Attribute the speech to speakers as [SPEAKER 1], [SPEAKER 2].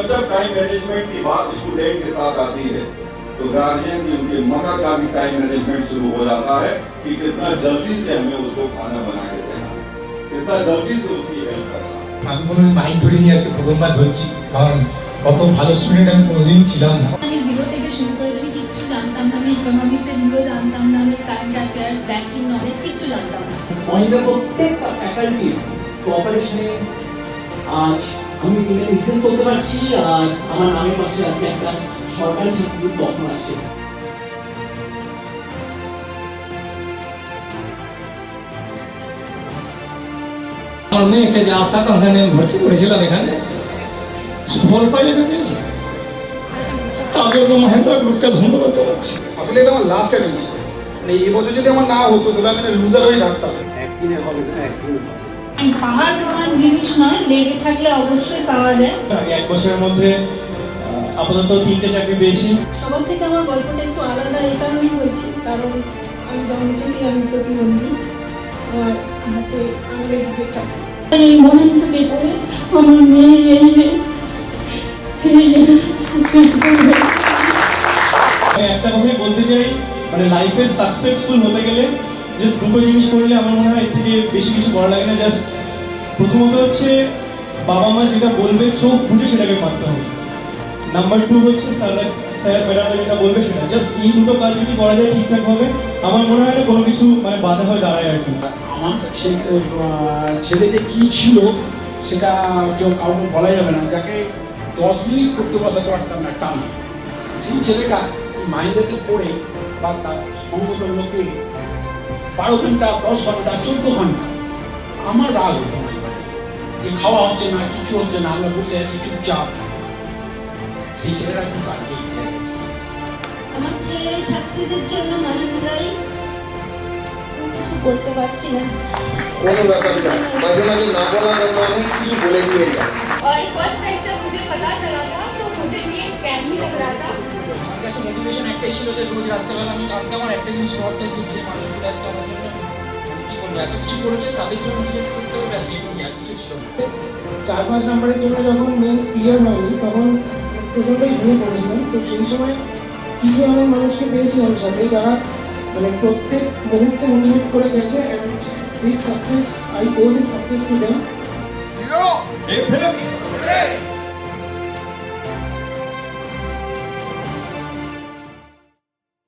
[SPEAKER 1] जब जब time management की बात स्टूडेंट के साथ आती है तो गार्जियन की उनके मदर का भी टाइम मैनेजमेंट शुरू हो जाता है कि कितना जल्दी से हमें उसको खाना बना के देना कितना जल्दी से उसकी हेल्प करना
[SPEAKER 2] আমি কোনো মাইক ধরে নিয়ে আজকে প্রথমবার ধরছি কারণ অত ভালো স্টুডেন্ট আমি কোনোদিন ছিলাম না
[SPEAKER 3] আমি জিরো থেকে শুরু করে আমি কিচ্ছু জানতাম না আমি ইকোনমিক্সের জিরো জানতাম না আমি কারেন্ট অ্যাফেয়ার্স ব্যাংকিং নলেজ কিচ্ছু জানতাম না
[SPEAKER 4] মহিলা প্রত্যেকটা ফ্যাকাল্টি কোঅপারেশনে আজ আমি দিনে নির্দেশ করতে পারছি? আর আমার নামের পাশে আজকে একটা সরকারি চাকরির তখন আছে।
[SPEAKER 5] আমার মেয়েকে যে আশা কাঙ্ক্ষা নিয়ে ভর্তি করেছিলাম এখানে সফল পাইলে তার জন্য মহেন্দ্র গ্রুপকে ধন্যবাদ জানাচ্ছি।
[SPEAKER 6] আসলে এটা আমার লাস্ট অ্যাটেম্প মানে এই বছর যদি আমার না হতো তাহলে আমি লুজার হয়ে থাকতাম।
[SPEAKER 7] পাহাড় প্রমাণ জিনিস নয় লেগে থাকলে অবশ্যই পাওয়া যায়।
[SPEAKER 8] আমি এক বছরের মধ্যে আপাতত তিনটে চাকরি পেয়েছি।
[SPEAKER 3] সবার থেকে আমার গল্পটা একটু আলাদা এই কারণেই হয়েছে কারণ আমি জন্ম থেকেই আমি প্রতিবন্ধী আমার হাতে আঙুলের ডিফেক্ট আছে
[SPEAKER 7] এই মহেন্দ্রকে পড়ে আমার মেয়ে এই
[SPEAKER 8] একটা কথাই বলতে চাই মানে লাইফে সাকসেসফুল হতে গেলে জাস্ট দুটো জিনিস করলে আমার মনে হয় এর থেকে বেশি কিছু করা লাগে না। জাস্ট প্রথমত হচ্ছে বাবা মা যেটা বলবে চোখ বুঝে সেটাকে মানতে হবে। নাম্বার টু হচ্ছে স্যার স্যার ম্যাডামরা যেটা বলবে সেটা। জাস্ট এই দুটো কাজ যদি করা যায় ঠিকঠাক হবে আমার মনে হয় না কোনো কিছু মানে বাধা হয়ে দাঁড়ায় আর কি।
[SPEAKER 9] আমার সেই আহ, ছেলে যে কী ছিল সেটা কেউ কাউকে বলা যাবে না। যাকে দশ মিনিট পড়তে বসাতে পারতাম না টান। সেই ছেলেটা মাইন্ডেতে পড়ে বা তার সঙ্গত লোকে বারো ঘণ্টা দশ ঘণ্টা চোদ্দ ঘণ্টা। আমার রাগ হতো না যে খাওয়া হচ্ছে না কিছু হচ্ছে না আমরা বসে আছি চুপচাপ। সেই ছেলেটা খুব কাজে
[SPEAKER 3] আমার ছেলের সাকসেসের জন্য মহেন্দ্রাই কিছু করতে পারছি না।
[SPEAKER 10] কোনো ব্যাপার না। মাঝে মাঝে না বলা কথা অনেক কিছু বলে দিয়ে যায়।
[SPEAKER 4] একটাই ছিল যে রোজ রাত্রেবেলা আমি কালকে আমার একটা জিনিস হচ্ছে যে মানুষগুলো আজকে আমার জন্য মানে করব এত কিছু করেছে তাদের জন্য নিজের করতে হবে আর আর কিছু ছিল
[SPEAKER 7] চার পাঁচ নাম্বারের জন্য যখন মেন্স ক্লিয়ার হয়নি তখন প্রচণ্ডই ভেঙে পড়েছিলাম। তো সেই সময় কিছু এমন মানুষকে পেয়েছিলাম সাথে যারা মানে প্রত্যেক মুহূর্তে মোটিভেট করে গেছে and this success I owe this success
[SPEAKER 1] to them!